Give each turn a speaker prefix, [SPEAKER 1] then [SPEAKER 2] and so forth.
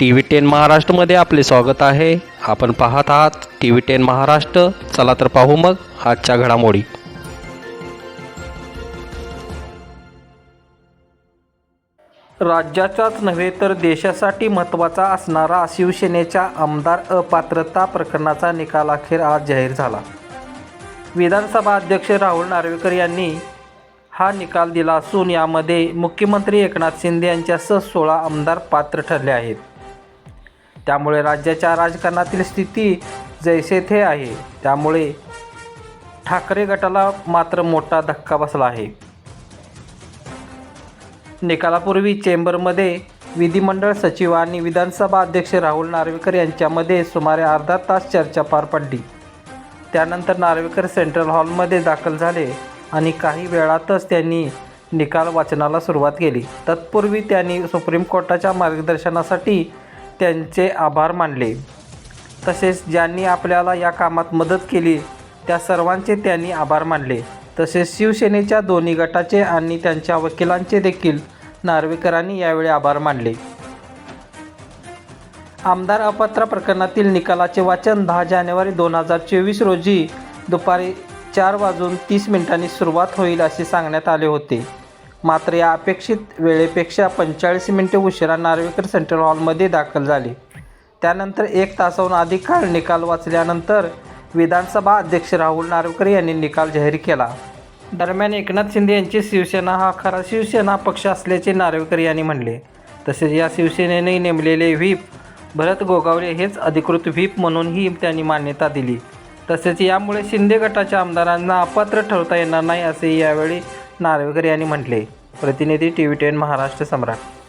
[SPEAKER 1] T V ten महाराष्ट्रमध्ये आपले स्वागत आहे. आपण पाहत आहात टी व्ही टेन महाराष्ट्र. चला तर पाहू मग आजच्या घडामोडी. राज्याचाच नव्हे तर देशासाठी महत्त्वाचा असणारा शिवसेनेच्या आमदार अपात्रता प्रकरणाचा निकाल अखेर आज जाहीर झाला. विधानसभा अध्यक्ष राहुल नार्वेकर यांनी हा निकाल दिला असून यामध्ये मुख्यमंत्री एकनाथ शिंदे यांच्यासह सोळा आमदार पात्र ठरले आहेत. त्यामुळे राज्याच्या राजकारणातील स्थिती जैसे थे आहे. त्यामुळे ठाकरे गटाला मात्र मोठा धक्का बसला आहे. निकालापूर्वी चेंबरमध्ये विधिमंडळ सचिव आणि विधानसभा अध्यक्ष राहुल नार्वेकर यांच्यामध्ये सुमारे अर्धा तास चर्चा पार पडली. त्यानंतर नार्वेकर सेंट्रल हॉलमध्ये दाखल झाले आणि काही वेळातच त्यांनी निकाल वाचनाला सुरुवात केली. तत्पूर्वी त्यांनी सुप्रीम कोर्टाच्या मार्गदर्शनासाठी त्यांचे आभार मानले. तसेच ज्यांनी आपल्याला या कामात मदत केली त्या सर्वांचे त्यांनी आभार मानले. तसेच शिवसेनेच्या दोन्ही गटाचे आणि त्यांच्या वकिलांचे देखील नार्वेकरांनी यावेळी आभार मानले. आमदार अपात्र प्रकरणातील निकालाचे वाचन दहा जानेवारी दोन हजार चोवीस रोजी दुपारी चार वाजून तीस मिनिटांनी सुरुवात होईल असे सांगण्यात आले होते. मात्र या अपेक्षित वेळेपेक्षा पंचेचाळीस मिनिटे उशिरा नार्वेकर सेंट्रल हॉलमध्ये दाखल झाले. त्यानंतर एक तासाहून अधिक काळ निकाल वाचल्यानंतर विधानसभा अध्यक्ष राहुल नार्वेकर यांनी निकाल जाहीर केला. दरम्यान एकनाथ शिंदे यांची शिवसेना हा खरा शिवसेना पक्ष असल्याचे नार्वेकर यांनी म्हणले. तसेच या शिवसेनेने नेमलेले व्हीप भरत गोगावले हेच अधिकृत व्हीप म्हणूनही त्यांनी मान्यता दिली. तसेच यामुळे शिंदे गटाच्या आमदारांना अपात्र ठरवता येणार नाही असे यावेळी नार्वेकर यांनी म्हटले प्रतिनिधी टी व्ही टेन महाराष्ट्र सम्राट